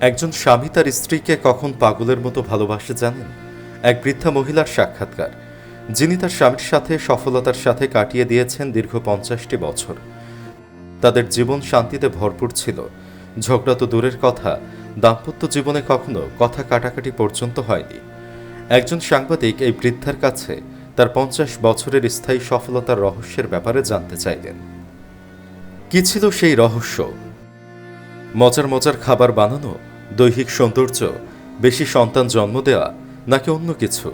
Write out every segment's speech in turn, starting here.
একজন স্বামী তার স্ত্রীকে কখন পাগলের মতো ভালোবাসে জানেন? এক বৃদ্ধা মহিলার সাক্ষাৎকার, যিনি তার স্বামীর সাথে সফলতার সাথে কাটিয়ে দিয়েছেন দীর্ঘ পঞ্চাশটি বছর। তাদের জীবন শান্তিতে ভরপুর ছিল। ঝগড়া তো দূরের কথা, দাম্পত্য জীবনে কখনো কথা কাটাকাটি পর্যন্ত হয়নি। একজন সাংবাদিক এই বৃদ্ধার কাছে তার পঞ্চাশ বছরের স্থায়ী সফলতার রহস্যের ব্যাপারে জানতে চাইলেন। কি ছিল সেই রহস্য? মজার মজার খাবার বানানো, দৈহিক সৌন্দর্য, বেশি সন্তান জন্ম দেওয়া নাকি অন্য কিছু?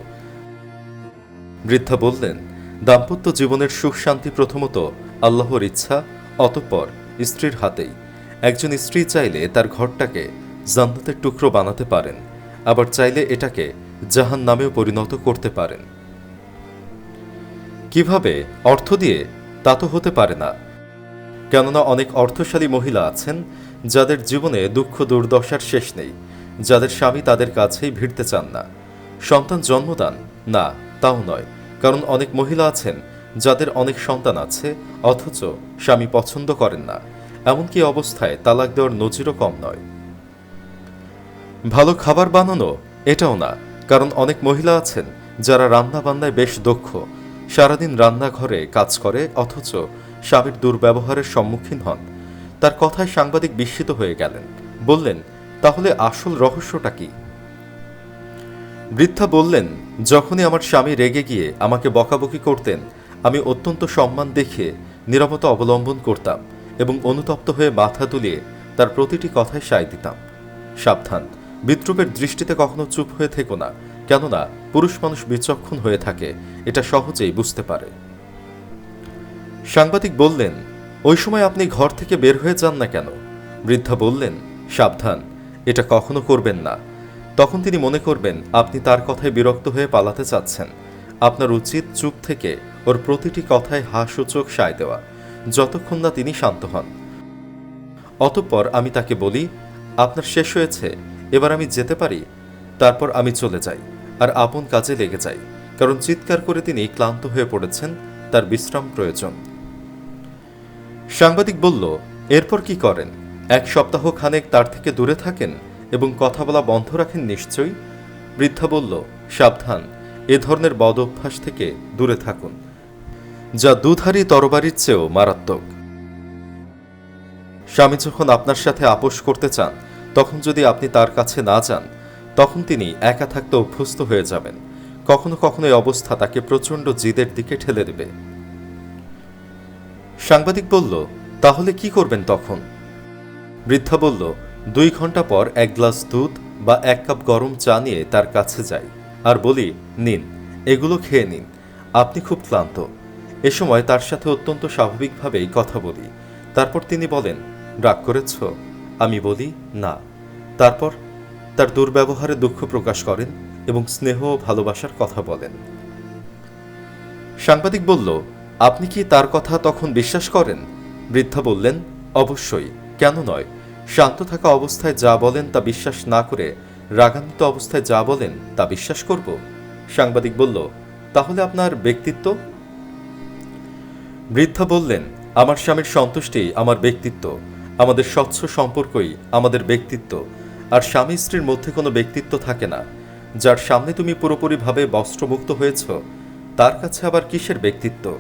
বৃদ্ধা বললেন, দাম্পত্য জীবনের সুখ শান্তি প্রথমত আল্লাহর ইচ্ছা, অতঃপর স্ত্রীর হাতেই। একজন স্ত্রী চাইলে তার ঘরটাকে জান্নাতের টুকরো বানাতে পারেন, আবার চাইলে এটাকে জাহান নামেও পরিণত করতে পারেন। কীভাবে? অর্থ দিয়ে? তা তো হতে পারে না। কেননা অনেক অর্থশালী মহিলা আছেন যাদের জীবনে দুঃখ দুর্দশার শেষ নেই, যাদের স্বামী তাদের কাছেই ভিড়তে চান না। সন্তান জন্মদান? না, তাও নয়, কারণ অনেক মহিলা আছেন যাদের অনেক সন্তান আছে, অথচ স্বামী পছন্দ করেন না। এমনকি অবস্থায় তালাক দেওয়ার নজিরও কম নয়। ভালো খাবার বানানো? এটাও না, কারণ অনেক মহিলা আছেন যারা রান্না বান্নায় বেশ দক্ষ। সারাদিন রান্নাঘরে কাজ করে, অথচ স্বামীর দুর্ব্যবহারের সম্মুখীন হন। তার কথায় সাংবাদিক বিস্মিত হয়ে গেলেন। বললেন, তাহলে আসল রহস্যটা কি? বৃদ্ধা বললেন, যখনই আমার স্বামী রেগে গিয়ে আমাকে বকাবকি করতেন, আমি অত্যন্ত সম্মান দেখে নিরাপত্তা অবলম্বন করতাম এবং অনুতপ্ত হয়ে মাথা তুলিয়ে তার প্রতিটি কথায় সায় দিতাম। সাবধান, বিদ্রুপের দৃষ্টিতে কখনো চুপ হয়ে থেকো না, কেননা পুরুষ মানুষ বিচক্ষণ হয়ে থাকে, এটা সহজেই বুঝতে পারে। সাংবাদিক বললেন ওই সময় আপনি ঘর থেকে বের হয়ে যান না কেন? বৃদ্ধা বললেন, সাবধান, এটা কখনো করবেন না। তখন তিনি মনে করবেন, আপনি তার কথায় বিরক্ত হয়ে পালাতে চাচ্ছেন। আপনার উচিত চুপ থেকে ওর প্রতিটি কথায় হাসূচক সায় দেওয়া, যতক্ষণ না তিনি শান্ত হন। অতঃপর আমি তাকে বলি, আপনার শেষ হয়েছে, এবার আমি যেতে পারি? তারপর আমি চলে যাই, আর আপন কাজে লেগে যাই। কারণ চিৎকার করে তিনি ক্লান্ত হয়ে পড়েছেন, তার বিশ্রাম প্রয়োজন। সাংবাদিক বলল, এরপর কি করেন? এক সপ্তাহ খানেক তার থেকে দূরে থাকেন এবং কথা বলা বন্ধ রাখেন নিশ্চয়ই? বৃদ্ধা বলল, সাবধান, এ ধরনের বদ অভ্যাস থেকে দূরে থাকুন, যা দুধারী তরবারির চেয়েও মারাত্মক। স্বামী যখন আপনার সাথে আপোষ করতে চান, তখন যদি আপনি তার কাছে না যান, তখন তিনি একা থাকতে অভ্যস্ত হয়ে যাবেন। কখনো কখনো এই অবস্থা তাকে প্রচণ্ড জিদের দিকে ঠেলে দেবে। সাংবাদিক বলল, তাহলে কি করবেন তখন? বৃদ্ধা বলল, দুই ঘণ্টা পর এক গ্লাস দুধ বা এক কাপ গরম চা নিয়ে তার কাছে যাই। আর বলি, নিন, এগুলো খেয়ে নিন। আপনি খুব ক্লান্ত। এ সময় তার সাথে অত্যন্ত স্বাভাবিকভাবেই কথা বলি। তারপর তিনি বলেন, রাগ করেছ? আমি বলি, না। তারপর তার দুর্ব্যবহারে দুঃখ প্রকাশ করেন এবং স্নেহ ও ভালোবাসার কথা বলেন। সাংবাদিক বলল আপনি কি তার কথা তখন বিশ্বাস করেন? বৃদ্ধা বললেন, অবশ্যই। কেন নয়? শান্ত থাকা অবস্থায় যা বলেন তা বিশ্বাস না করে রাগান্বিত অবস্থায় যা বলেন তা বিশ্বাস করব। সাংবাদিক বলল, তাহলে আপনার ব্যক্তিত্ব? বৃদ্ধা বললেন, আমার স্বামীর সন্তুষ্টি আমার ব্যক্তিত্ব। আমাদের স্বচ্ছ সম্পর্কই আমাদের ব্যক্তিত্ব। আর স্বামী স্ত্রীর মধ্যে কোনো ব্যক্তিত্ব থাকে না। যার সামনে তুমি পুরোপুরিভাবে বস্ত্রমুক্ত হয়েছ, তার কাছে আবার কিসের ব্যক্তিত্ব?